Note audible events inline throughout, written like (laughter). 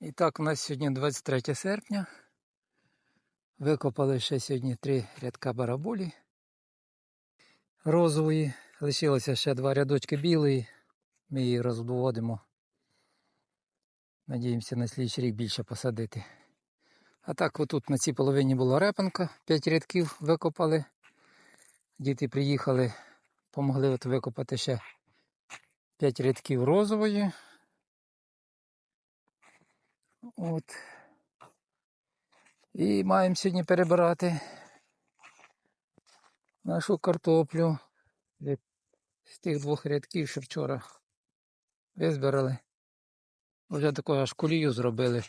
І так, у нас сьогодні 23 серпня. Викопали ще сьогодні три рядка барабулі. розової. Лишилося ще два рядочки білої. Ми її розводимо. Надіємося на слідчий рік більше посадити. А так, отут на цій половині була репанка, 5 рядків викопали. Діти приїхали, помогли от викопати ще 5 рядків розової. От. І маємо сьогодні перебирати нашу картоплю з тих двох рядків, що вчора визбирали. Вже таку аж колію зробили.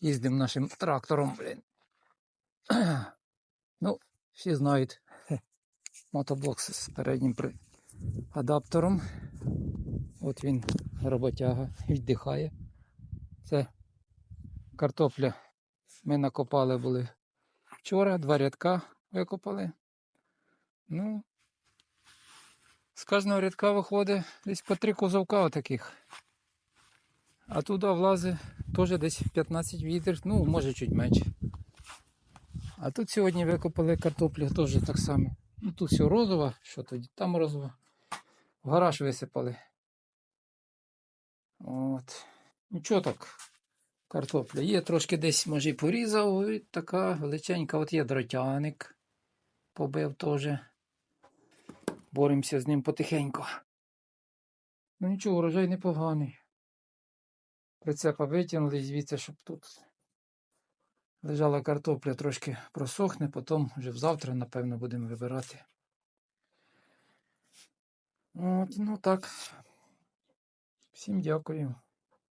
Їздимо нашим трактором, блін. (clears throat) Ну, всі знають. (laughs) Мотоблок з переднім адаптером. От він роботяга, віддихає. Це картопля. Ми накопали були вчора, два рядка викопали. Ну, з кожного рядка виходить десь по три кузовка отаких. А туди влазить теж десь 15 відер, ну, може чуть менше. А тут сьогодні викопали картоплю теж так само. Ну тут все розова, що тоді там розова. В гараж висипали. От. Нічого так. Картопля. Є трошки десь, може, і порізав, і така величенька. От є дротяник. Побив теж. Боремося з ним потихеньку. Ну нічого, урожай непоганий. Прицепа витягнули звідси, щоб тут лежала картопля, трошки просохне, потім вже завтра, напевно, будемо вибирати. От, ну так. Всім дякую.